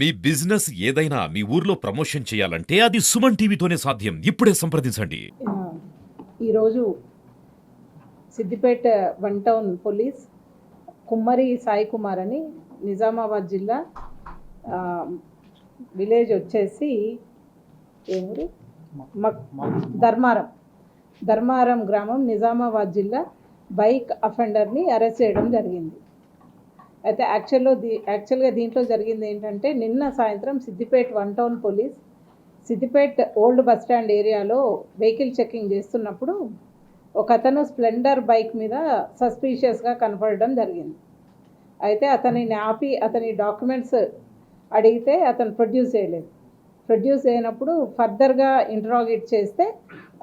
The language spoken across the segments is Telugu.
మీ బిజినెస్ ఏదైనా మీ ఊర్లో ప్రమోషన్ చేయాలంటే అది సుమన్ టీవీతోనే సాధ్యం. ఇప్పుడే సంప్రదించండి. ఈరోజు సిద్దిపేట వన్ టౌన్ పోలీస్ కుమ్మరి సాయి కుమార్ అని నిజామాబాద్ జిల్లా విలేజ్ వచ్చేసి ఏమూరు ధర్మారం. ధర్మారం గ్రామం నిజామాబాద్ జిల్లా. బైక్ అఫెండర్ని అరెస్ట్ చేయడం జరిగింది. అయితే యాక్చువల్లో దీ యాక్చువల్గా దీంట్లో జరిగింది ఏంటంటే నిన్న సాయంత్రం Siddipet one town police Siddipet old bus stand ఏరియాలో వెహికల్ చెకింగ్ చేస్తున్నప్పుడు ఒక అతను స్ప్లెండర్ బైక్ మీద సస్పీషియస్గా కనపడడం జరిగింది. అయితే అతనిని ఆపి అతని డాక్యుమెంట్స్ అడిగితే అతను ప్రొడ్యూస్ చేయలేదు. ప్రొడ్యూస్ అయినప్పుడు ఫర్దర్గా ఇంటరాగేట్ చేస్తే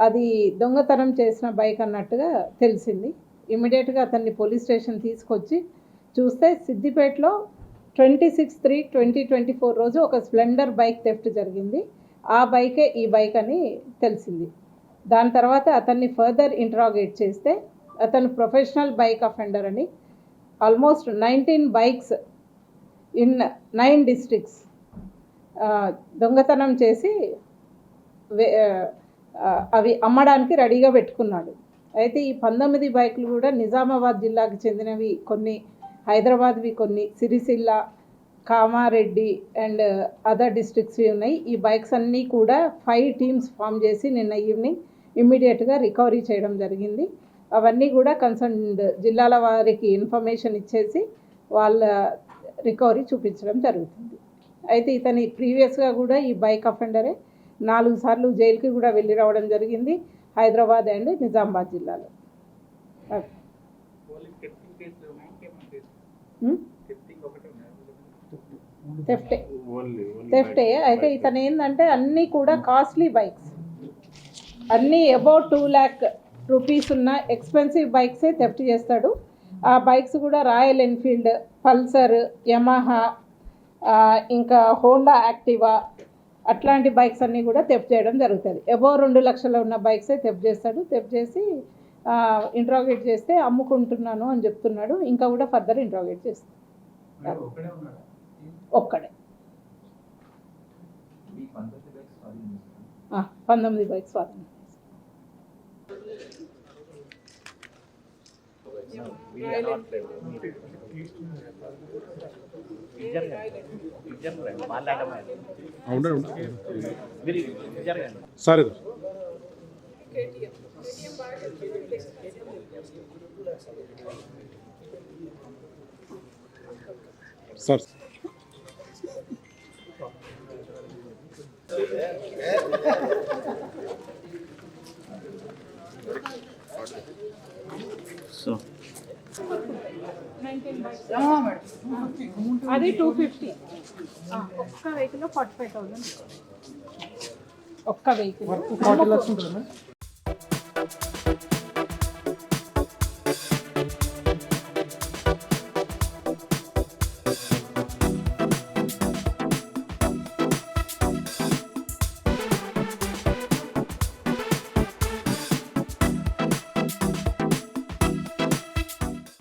అది దొంగతనం చేసిన బైక్ అన్నట్టుగా తెలిసింది. ఇమీడియట్గా అతన్ని పోలీస్ స్టేషన్ తీసుకొచ్చి చూస్తే సిద్దిపేటలో twenty six three twenty twenty four రోజు ఒక స్ప్లెండర్ బైక్ థెఫ్ట్ జరిగింది. ఆ బైకే ఈ బైక్ అని తెలిసింది. దాని తర్వాత అతన్ని ఫర్దర్ ఇంట్రాగేట్ చేస్తే అతను ప్రొఫెషనల్ బైక్ అఫెండర్ అని almost nineteen bikes in nine districts దొంగతనం చేసి వే- అవి అమ్మడానికి రెడీగా పెట్టుకున్నాడు. అయితే ఈ పంతొమ్మిది బైకులు కూడా నిజామాబాద్ జిల్లాకు చెందినవి కొన్ని హైదరాబాద్వి కొన్ని సిరిసిల్ల కామారెడ్డి అండ్ అదర్ డిస్ట్రిక్ట్స్వి ఉన్నాయి. ఈ బైక్స్ అన్నీ కూడా ఫైవ్ టీమ్స్ ఫామ్ చేసి నిన్న ఈవినింగ్ ఇమ్మీడియట్గా రికవరీ చేయడం జరిగింది. అవన్నీ కూడా కన్సర్న్డ్ జిల్లాల వారికి ఇన్ఫర్మేషన్ ఇచ్చేసి వాళ్ళ రికవరీ చూపించడం జరుగుతుంది. అయితే ఇతని ప్రీవియస్గా కూడా ఈ బైక్ అఫెండరే నాలుగు సార్లు జైలుకి కూడా వెళ్ళి రావడం జరిగింది హైదరాబాద్ అండ్ నిజామాబాద్ జిల్లాలో. థెఫ్టే థెఫ్టే అయితే ఇతను ఏంటంటే అన్నీ కూడా కాస్ట్లీ బైక్స్ అన్నీ అబౌట్ టూ ల్యాక్ రూపీస్ ఉన్న ఎక్స్పెన్సివ్ బైక్సే థెఫ్ట్ చేస్తాడు. ఆ బైక్స్ కూడా రాయల్ ఎన్ఫీల్డ్ పల్సర్ యమహా ఇంకా హోండా యాక్టివా అట్లాంటి బైక్స్ అన్నీ కూడా తెప్ చేయడం జరుగుతుంది. ఎబో రెండు లక్షల ఉన్న బైక్సే తెప్ చేస్తాడు. తెప్ చేసి ఇంట్రాగేట్ చేస్తే అమ్ముకుంటున్నాను అని చెప్తున్నాడు. ఇంకా కూడా ఫర్దర్ ఇంట్రాగేట్ చేస్తాడు. ఒక్కడే పంతొమ్మిది బైక్స్ స్వాధీనం చేసుకున్నాడు. ఆ, పంతొమ్మిది బైక్స్ స్వాధీనం సరే సార్ అది టూ ఫిఫ్టీ ఒక్క వెహికల్ ఫార్టీ ఫైవ్ థౌసండ్ ఒక్క వెహికల్ ఫార్టీ లాక్స్ ఉంటుంది?